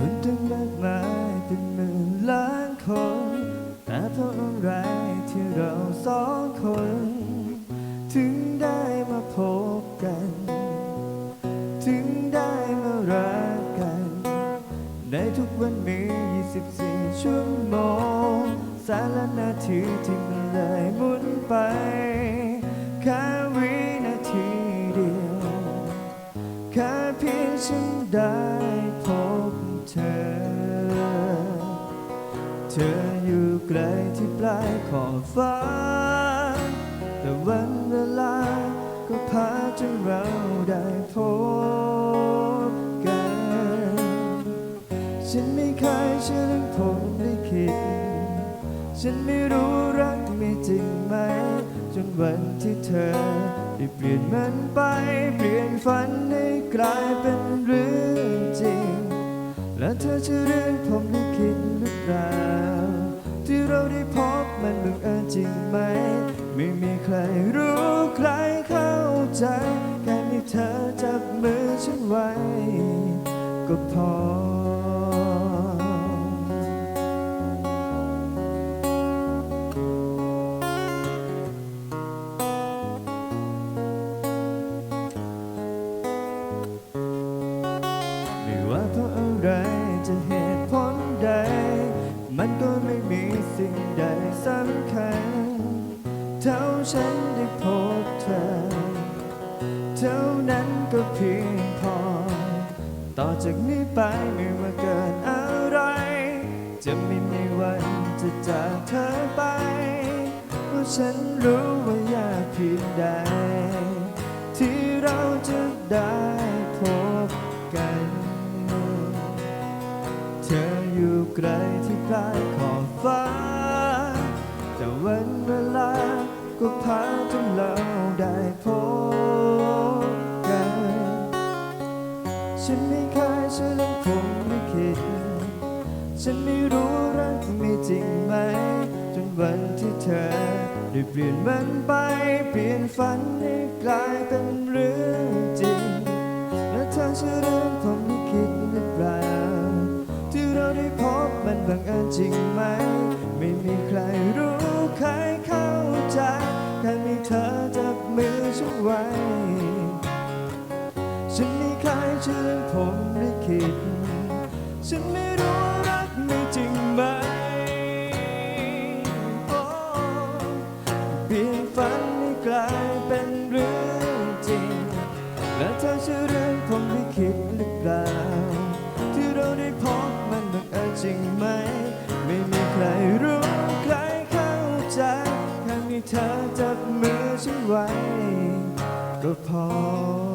คนตั้งมากมายเป็นหมื่นล้านคน แต่เพราะอะไรที่เราสองคน ถึงได้มาพบกัน ถึงได้มารักกัน ในทุกวันมี 24 ชั่วโมง สารละนาทีที่มันเลยหมุนไปแค่วินาทีเดียวแค่เพียงฉันได้ ธออยู่ไกลที่ปลายขอบฟ้า แต่วันเวลาก็พาจนเราได้พบกัน ฉันไม่เคยเชื่อเรื่องผมได้คิด ฉันไม่รู้รักมีจริงไหม จนวันที่เธอได้เปลี่ยนมันไป เปลี่ยนฝันให้กลายเป็นเรื่องจริง และเธอจะเรื่อง ได้พบมันบังเอิญจริงไหม ไม่มีใครรู้ใครเข้าใจ แค่มีเธอจับมือฉันไว้ ก็พอ ไม่ว่าเพราะอะไร ก็ไม่มีสิ่งใดสำคัญ เท่าฉันได้พบเธอ เท่านั้นก็เพียงพอ ต่อจากนี้ไปไม่ว่าเกิดอะไร จะไม่มีวันจะจากเธอไป เพราะฉันรู้ว่ายากเพียงใด ที่เราจะได้พบกัน เธออยู่ไกลที่ปลายขอบ ฟ้า แต่วันเวลาก็พาจนเราได้พบกัน ฉันไม่เคยเชื่อเรื่องผมไม่คิด ฉันไม่รู้รักมีจริงไหม จนวันที่เธอได้เปลี่ยนมันไป เปลี่ยนฝันให้กลายเป็นเรื่องจริง และเธอเชื่อเรื่องผมไม่คิดหรือเปล่าที่เราได้พบมันบังเอิญจริง เธอจับมือฉันไว้ ฉันไม่เคยเชื่อเรื่องผมได้คิดฉันไม่รู้รักไมีจริงไหมโอ้เปลี่ยนฝันให้กลายเป็นเรื่องจริง และเธอเชื่อเรื่องผมไม่คิดหรือเปล่า ที่เราได้พบมันบังเอิญจริงไหม ไม่มีใครรู้ ให้เธอจับมือฉันไว้ ก็พอ